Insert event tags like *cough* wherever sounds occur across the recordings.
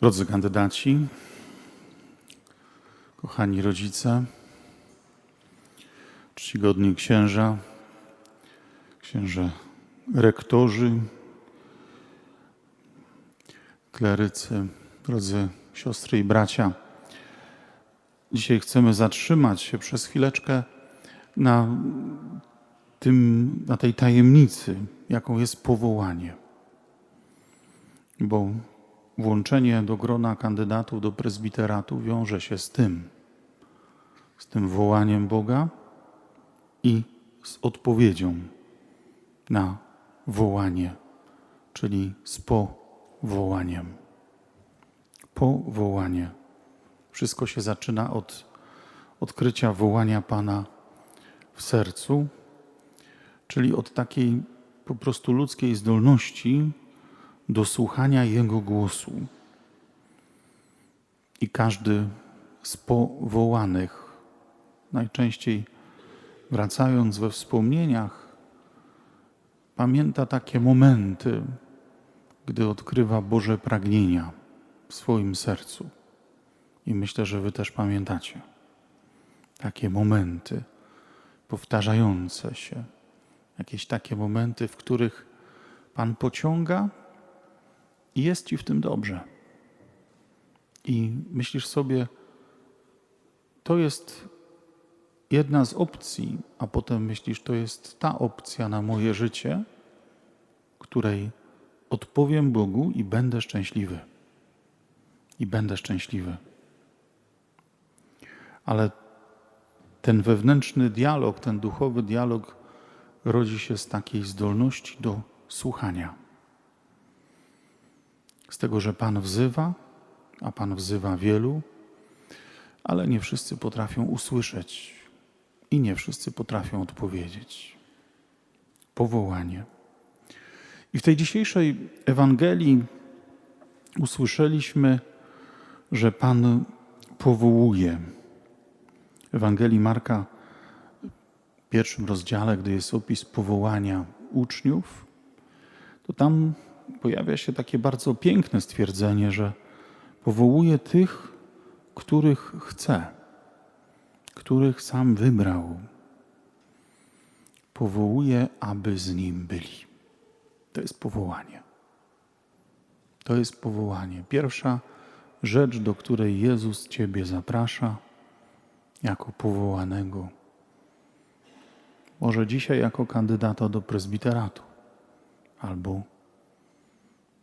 Drodzy kandydaci, kochani rodzice, czcigodni księża, księże rektorzy, klerycy, drodzy siostry i bracia. Dzisiaj chcemy zatrzymać się przez chwileczkę na tym, na tej tajemnicy, jaką jest powołanie. Bo włączenie do grona kandydatów do prezbiteratu wiąże się z tym, z tym wołaniem Boga i z odpowiedzią na wołanie, czyli z powołaniem. Powołanie. Wszystko się zaczyna od odkrycia wołania Pana w sercu, czyli od takiej po prostu ludzkiej zdolności do słuchania Jego głosu. I każdy z powołanych, najczęściej wracając we wspomnieniach, pamięta takie momenty, gdy odkrywa Boże pragnienia w swoim sercu. I myślę, że Wy też pamiętacie takie momenty powtarzające się, jakieś takie momenty, w których Pan pociąga i jest Ci w tym dobrze. I myślisz sobie, to jest jedna z opcji, a potem myślisz, to jest ta opcja na moje życie, której odpowiem Bogu i będę szczęśliwy. I będę szczęśliwy. Ale ten wewnętrzny dialog, ten duchowy dialog rodzi się z takiej zdolności do słuchania. Z tego, że Pan wzywa, a Pan wzywa wielu, ale nie wszyscy potrafią usłyszeć i nie wszyscy potrafią odpowiedzieć. Powołanie. I w tej dzisiejszej Ewangelii usłyszeliśmy, że Pan powołuje. W Ewangelii Marka, w pierwszym rozdziale, gdy jest opis powołania uczniów, to tam pojawia się takie bardzo piękne stwierdzenie, że powołuje tych, których chce, których sam wybrał. Powołuje, aby z nim byli. To jest powołanie. To jest powołanie. Pierwsza rzecz, do której Jezus Ciebie zaprasza, jako powołanego. Może dzisiaj jako kandydata do prezbiteratu, albo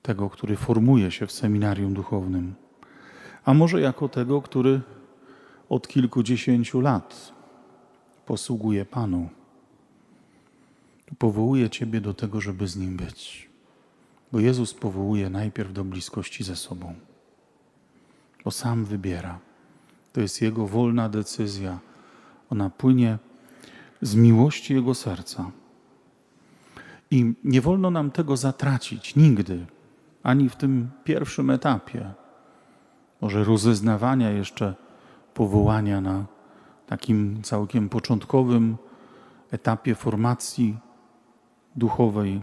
tego, który formuje się w seminarium duchownym, a może jako tego, który od kilkudziesięciu lat posługuje Panu. Powołuje Ciebie do tego, żeby z Nim być. Bo Jezus powołuje najpierw do bliskości ze sobą, bo sam wybiera. To jest Jego wolna decyzja. Ona płynie z miłości Jego serca. I nie wolno nam tego zatracić nigdy, ani w tym pierwszym etapie, może rozeznawania jeszcze powołania na takim całkiem początkowym etapie formacji duchowej,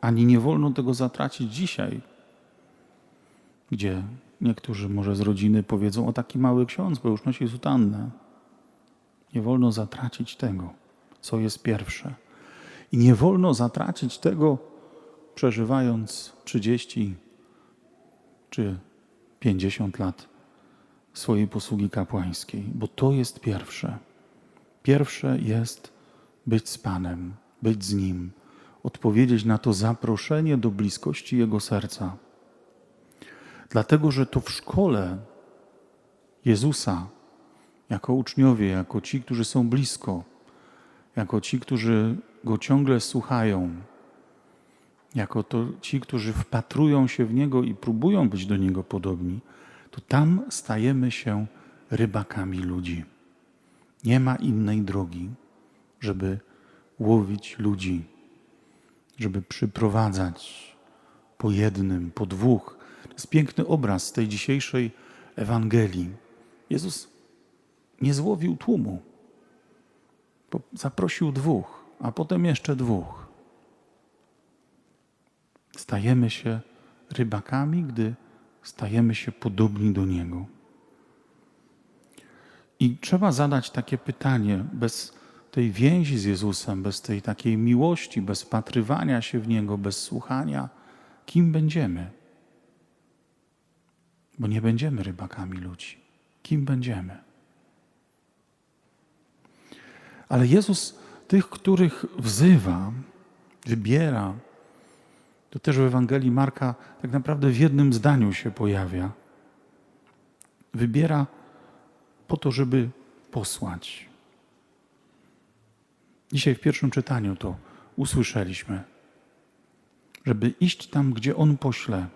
ani nie wolno tego zatracić dzisiaj, gdzie niektórzy może z rodziny powiedzą o taki mały ksiądz, bo już nosi sutannę. Nie wolno zatracić tego, co jest pierwsze. I nie wolno zatracić tego, przeżywając 30 czy 50 lat swojej posługi kapłańskiej, bo to jest pierwsze. Pierwsze jest być z Panem, być z Nim, odpowiedzieć na to zaproszenie do bliskości Jego serca. Dlatego, że to w szkole Jezusa, jako uczniowie, jako ci, którzy są blisko, jako ci, którzy Go ciągle słuchają, jako to ci, którzy wpatrują się w Niego i próbują być do Niego podobni, to tam stajemy się rybakami ludzi. Nie ma innej drogi, żeby łowić ludzi, żeby przyprowadzać po jednym, po dwóch. To jest piękny obraz tej dzisiejszej Ewangelii. Jezus nie złowił tłumu, zaprosił dwóch, a potem jeszcze dwóch. Stajemy się rybakami, gdy stajemy się podobni do Niego. I trzeba zadać takie pytanie, bez tej więzi z Jezusem, bez tej takiej miłości, bez patrywania się w Niego, bez słuchania, kim będziemy? Bo nie będziemy rybakami ludzi. Kim będziemy? Ale Jezus tych, których wzywa, wybiera, to też w Ewangelii Marka tak naprawdę w jednym zdaniu się pojawia. Wybiera po to, żeby posłać. Dzisiaj w pierwszym czytaniu to usłyszeliśmy, żeby iść tam, gdzie On pośle.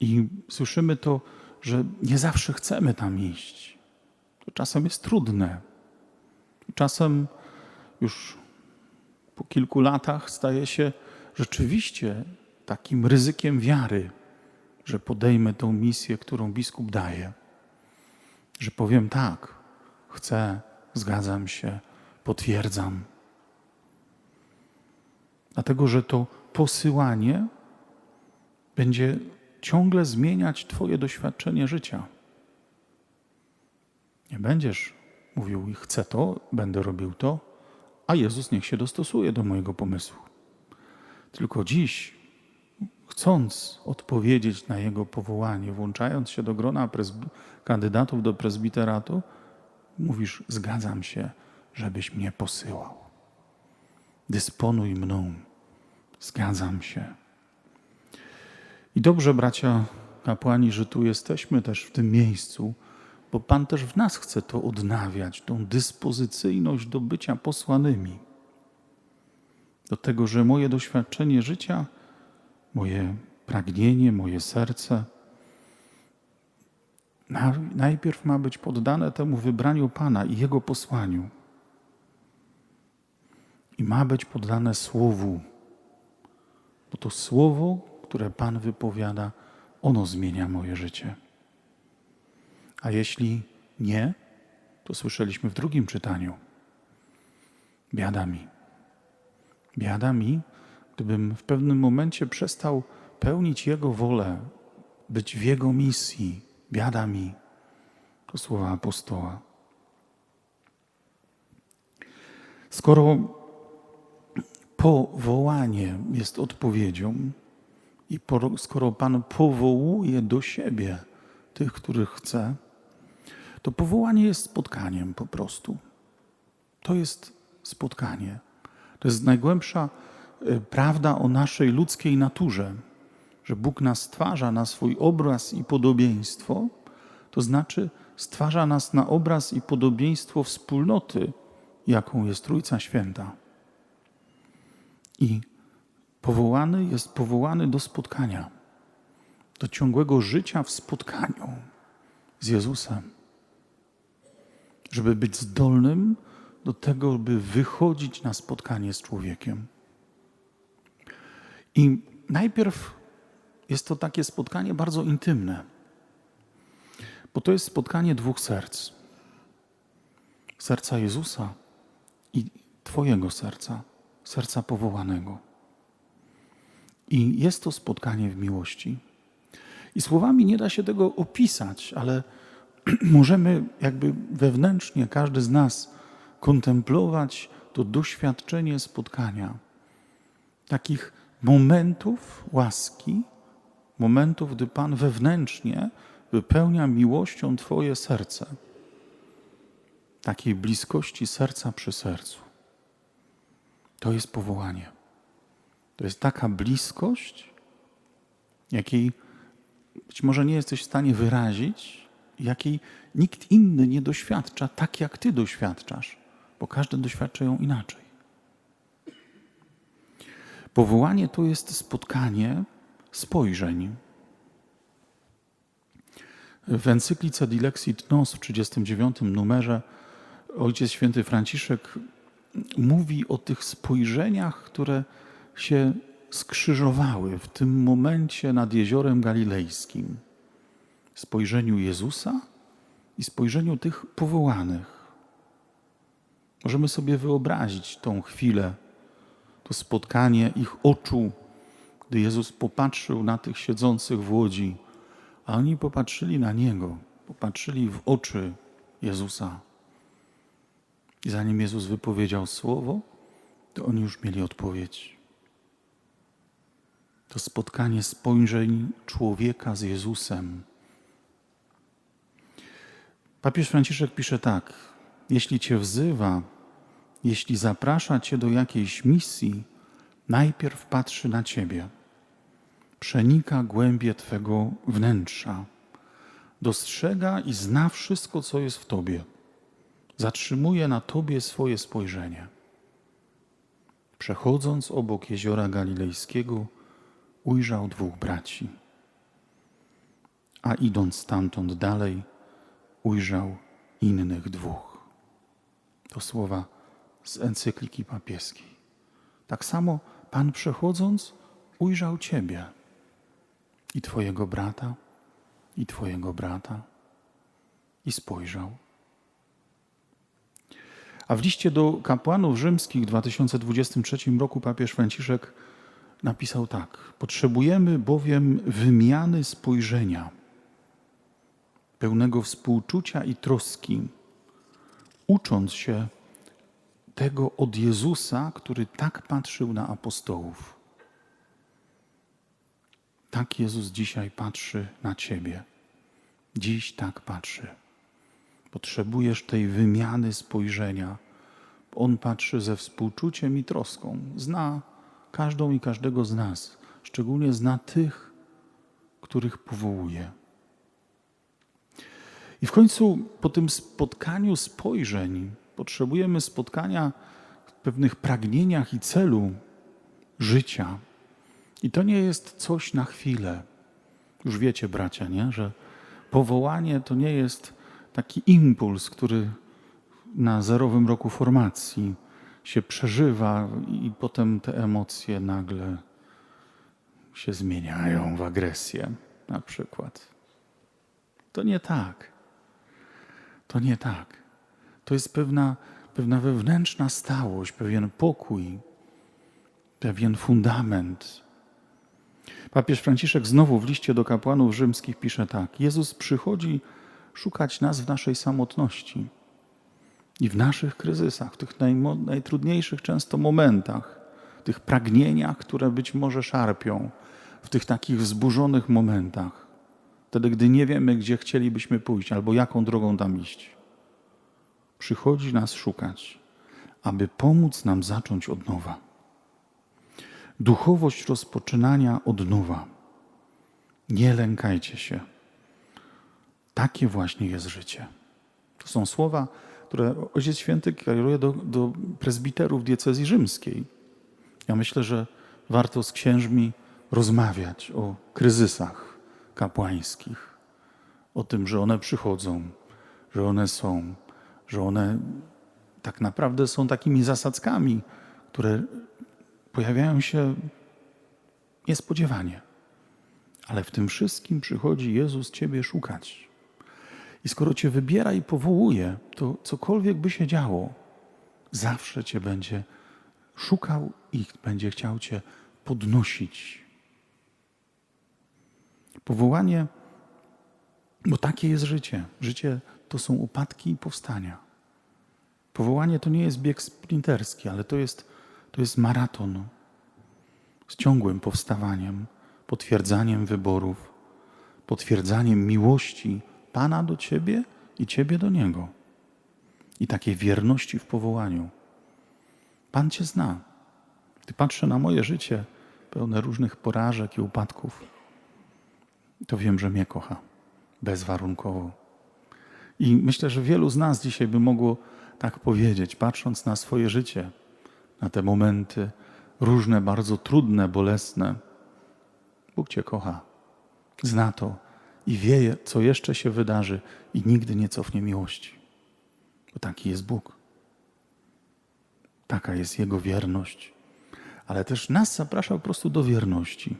I słyszymy to, że nie zawsze chcemy tam iść. To czasem jest trudne. Czasem już po kilku latach staje się rzeczywiście takim ryzykiem wiary, że podejmę tą misję, którą biskup daje. Że powiem tak, chcę, zgadzam się, potwierdzam. Dlatego, że to posyłanie będzie ciągle zmieniać Twoje doświadczenie życia. Nie będziesz mówił, chcę to, będę robił to, a Jezus niech się dostosuje do mojego pomysłu. Tylko dziś, chcąc odpowiedzieć na Jego powołanie, włączając się do grona kandydatów do prezbiteratu, mówisz: Zgadzam się, żebyś mnie posyłał. Dysponuj mną. Zgadzam się. I dobrze, bracia kapłani, że tu jesteśmy też w tym miejscu, bo Pan też w nas chce to odnawiać, tą dyspozycyjność do bycia posłanymi. Do tego, że moje doświadczenie życia, moje pragnienie, moje serce najpierw ma być poddane temu wybraniu Pana i Jego posłaniu. I ma być poddane Słowu, bo to Słowo, które Pan wypowiada, ono zmienia moje życie. A jeśli nie, to słyszeliśmy w drugim czytaniu. Biada mi. Biada mi, gdybym w pewnym momencie przestał pełnić Jego wolę, być w Jego misji. Biada mi. To słowa apostoła. Skoro powołanie jest odpowiedzią i skoro Pan powołuje do siebie tych, których chce, to powołanie jest spotkaniem po prostu. To jest spotkanie. To jest najgłębsza e, prawda o naszej ludzkiej naturze, że Bóg nas stwarza na swój obraz i podobieństwo, to znaczy stwarza nas na obraz i podobieństwo wspólnoty, jaką jest Trójca Święta. I powołany jest powołany do spotkania, do ciągłego życia w spotkaniu z Jezusem żeby być zdolnym do tego, by wychodzić na spotkanie z człowiekiem. I najpierw jest to takie spotkanie bardzo intymne, bo to jest spotkanie dwóch serc: serca Jezusa i Twojego serca, serca powołanego. I jest to spotkanie w miłości. I słowami nie da się tego opisać, ale *clears throat* możemy jakby wewnętrznie, każdy z nas, kontemplować to doświadczenie spotkania, takich momentów łaski, momentów, gdy Pan wewnętrznie wypełnia miłością Twoje serce, takiej bliskości serca przy sercu. To jest powołanie. To jest taka bliskość, jakiej być może nie jesteś w stanie wyrazić, jakiej nikt inny nie doświadcza tak, jak Ty doświadczasz, bo każdy doświadcza ją inaczej. Powołanie to jest spotkanie spojrzeń. W encyklice Dilexit Nos w 39 numerze Ojciec Święty Franciszek mówi o tych spojrzeniach, które się skrzyżowały w tym momencie nad jeziorem galilejskim spojrzeniu Jezusa i spojrzeniu tych powołanych. Możemy sobie wyobrazić tą chwilę, to spotkanie ich oczu, gdy Jezus popatrzył na tych siedzących w łodzi A oni popatrzyli na Niego, popatrzyli w oczy Jezusa. I zanim Jezus wypowiedział słowo, to oni już mieli odpowiedź. To spotkanie spojrzeń człowieka z Jezusem. Papież Franciszek pisze tak: Jeśli cię wzywa, jeśli zaprasza cię do jakiejś misji, najpierw patrzy na ciebie, przenika głębie twego wnętrza, dostrzega i zna wszystko, co jest w tobie, zatrzymuje na tobie swoje spojrzenie. Przechodząc obok jeziora galilejskiego, ujrzał dwóch braci, a idąc stamtąd dalej, ujrzał innych dwóch. To słowa z encykliki papieskiej. Tak samo Pan przechodząc ujrzał Ciebie i Twojego brata, i Twojego brata, i spojrzał. A w liście do kapłanów rzymskich w 2023 roku papież Franciszek napisał tak: Potrzebujemy bowiem wymiany spojrzenia, pełnego współczucia i troski, ucząc się tego od Jezusa, który tak patrzył na apostołów. Tak Jezus dzisiaj patrzy na Ciebie. Dziś tak patrzy. Potrzebujesz tej wymiany spojrzenia. On patrzy ze współczuciem i troską. Zna każdą i każdego z nas, szczególnie zna tych, których powołuje. I w końcu po tym spotkaniu spojrzeń potrzebujemy spotkania w pewnych pragnieniach i celu życia. I to nie jest coś na chwilę. Już wiecie, bracia, nie? że powołanie to nie jest taki impuls, który na zerowym roku formacji się przeżywa i potem te emocje nagle się zmieniają w agresję, na przykład. To nie tak. To nie tak. To jest pewna, pewna wewnętrzna stałość, pewien pokój, pewien fundament. Papież Franciszek znowu w liście do kapłanów rzymskich pisze tak: Jezus przychodzi szukać nas w naszej samotności i w naszych kryzysach, w tych najtrudniejszych często momentach, tych pragnieniach, które być może szarpią, w tych takich wzburzonych momentach, wtedy, gdy nie wiemy, gdzie chcielibyśmy pójść albo jaką drogą tam iść. Przychodzi nas szukać, aby pomóc nam zacząć od nowa. Duchowość rozpoczynania od nowa. Nie lękajcie się. Takie właśnie jest życie. To są słowa, które Ojciec Święty kieruje do, do prezbiterów diecezji rzymskiej. Ja myślę, że warto z księżmi rozmawiać o kryzysach kapłańskich, o tym, że one przychodzą, że one są, że one tak naprawdę są takimi zasadzkami, które pojawiają się niespodziewanie. Ale w tym wszystkim przychodzi Jezus Ciebie szukać. I skoro Cię wybiera i powołuje, to cokolwiek by się działo, zawsze Cię będzie szukał i będzie chciał Cię podnosić. Powołanie, bo takie jest życie. Życie to są upadki i powstania. Powołanie to nie jest bieg sprinterski, ale to jest, to jest maraton z ciągłym powstawaniem, potwierdzaniem wyborów, potwierdzaniem miłości Pana do Ciebie i Ciebie do Niego. I takiej wierności w powołaniu. Pan Cię zna. Gdy patrzę na moje życie, pełne różnych porażek i upadków, to wiem, że mnie kocha bezwarunkowo. I myślę, że wielu z nas dzisiaj by mogło tak powiedzieć, patrząc na swoje życie, na te momenty różne, bardzo trudne, bolesne. Bóg Cię kocha, zna to i wie, co jeszcze się wydarzy, i nigdy nie cofnie miłości. Bo taki jest Bóg. Taka jest Jego wierność. Ale też nas zaprasza po prostu do wierności.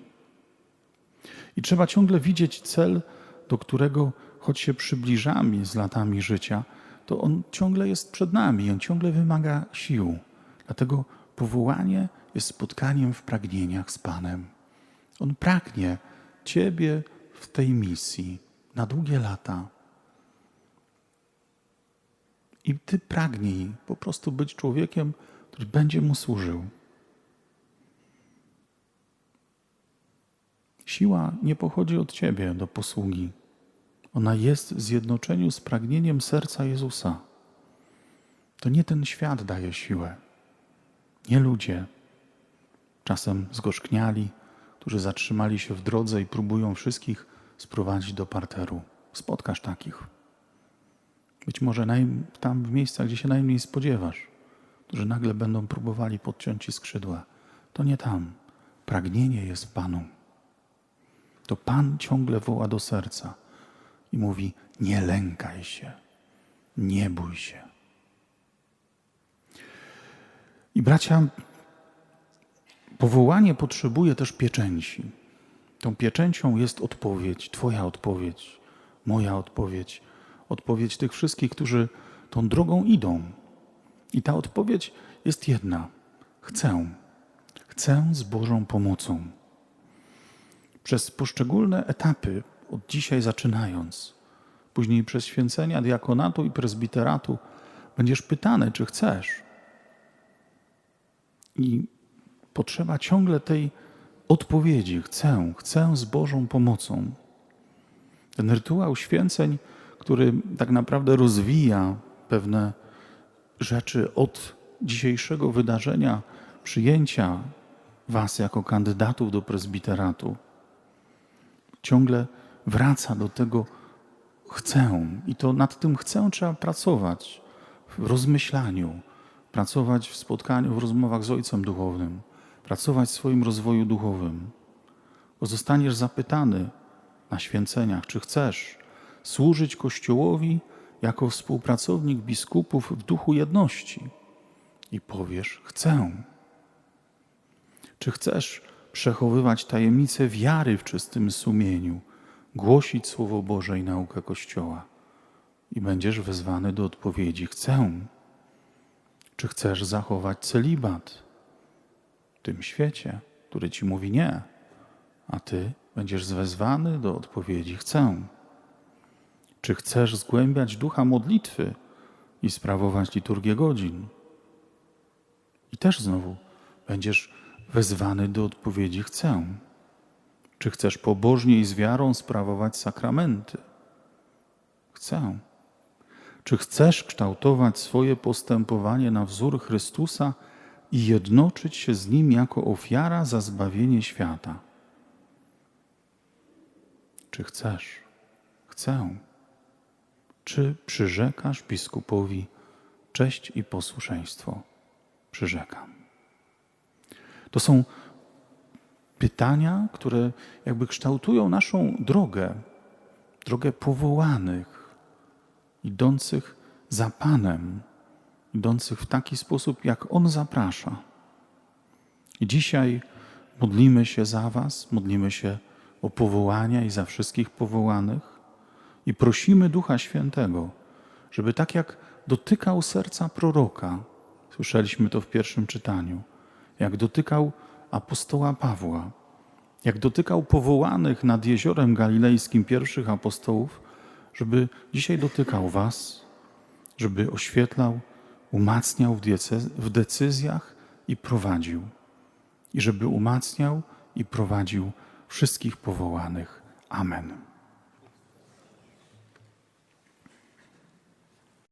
I trzeba ciągle widzieć cel, do którego, choć się przybliżamy z latami życia, to on ciągle jest przed nami, on ciągle wymaga sił. Dlatego powołanie jest spotkaniem w pragnieniach z Panem. On pragnie Ciebie w tej misji na długie lata. I ty pragnij po prostu być człowiekiem, który będzie mu służył. Siła nie pochodzi od ciebie do posługi. Ona jest w zjednoczeniu z pragnieniem serca Jezusa. To nie ten świat daje siłę, nie ludzie, czasem zgorzkniali, którzy zatrzymali się w drodze i próbują wszystkich sprowadzić do parteru. Spotkasz takich. Być może tam w miejscach, gdzie się najmniej spodziewasz, którzy nagle będą próbowali podciąć ci skrzydła. To nie tam. Pragnienie jest Panu. To Pan ciągle woła do serca i mówi: Nie lękaj się, nie bój się. I bracia, powołanie potrzebuje też pieczęci. Tą pieczęcią jest odpowiedź, Twoja odpowiedź, moja odpowiedź, odpowiedź tych wszystkich, którzy tą drogą idą. I ta odpowiedź jest jedna: chcę. Chcę z Bożą pomocą. Przez poszczególne etapy, od dzisiaj zaczynając, później przez święcenia diakonatu i prezbiteratu, będziesz pytany, czy chcesz. I potrzeba ciągle tej odpowiedzi: chcę, chcę z Bożą pomocą. Ten rytuał święceń, który tak naprawdę rozwija pewne rzeczy od dzisiejszego wydarzenia, przyjęcia Was jako kandydatów do prezbiteratu, ciągle wraca do tego chcę. I to nad tym chcę trzeba pracować w rozmyślaniu, pracować w spotkaniu, w rozmowach z Ojcem Duchownym, pracować w swoim rozwoju duchowym. Bo zostaniesz zapytany na święceniach, czy chcesz służyć Kościołowi jako współpracownik biskupów w duchu jedności. I powiesz: Chcę. Czy chcesz przechowywać tajemnice wiary w czystym sumieniu, głosić Słowo Boże i naukę Kościoła? I będziesz wezwany do odpowiedzi: Chcę. Czy chcesz zachować celibat w tym świecie, który ci mówi nie, a ty będziesz wezwany do odpowiedzi: Chcę. Czy chcesz zgłębiać ducha modlitwy i sprawować liturgię godzin? I też znowu będziesz wezwany do odpowiedzi: Chcę. Czy chcesz pobożnie i z wiarą sprawować sakramenty? Chcę. Czy chcesz kształtować swoje postępowanie na wzór Chrystusa i jednoczyć się z Nim jako ofiara za zbawienie świata? Czy chcesz? Chcę. Czy przyrzekasz biskupowi cześć i posłuszeństwo? Przyrzekam. To są pytania, które jakby kształtują naszą drogę, drogę powołanych, idących za Panem, idących w taki sposób, jak On zaprasza. I dzisiaj modlimy się za Was, modlimy się o powołania i za wszystkich powołanych i prosimy Ducha Świętego, żeby tak jak dotykał serca proroka, słyszeliśmy to w pierwszym czytaniu, jak dotykał apostoła Pawła, jak dotykał powołanych nad jeziorem galilejskim pierwszych apostołów, żeby dzisiaj dotykał Was, żeby oświetlał, umacniał w decyzjach i prowadził. I żeby umacniał i prowadził wszystkich powołanych. Amen.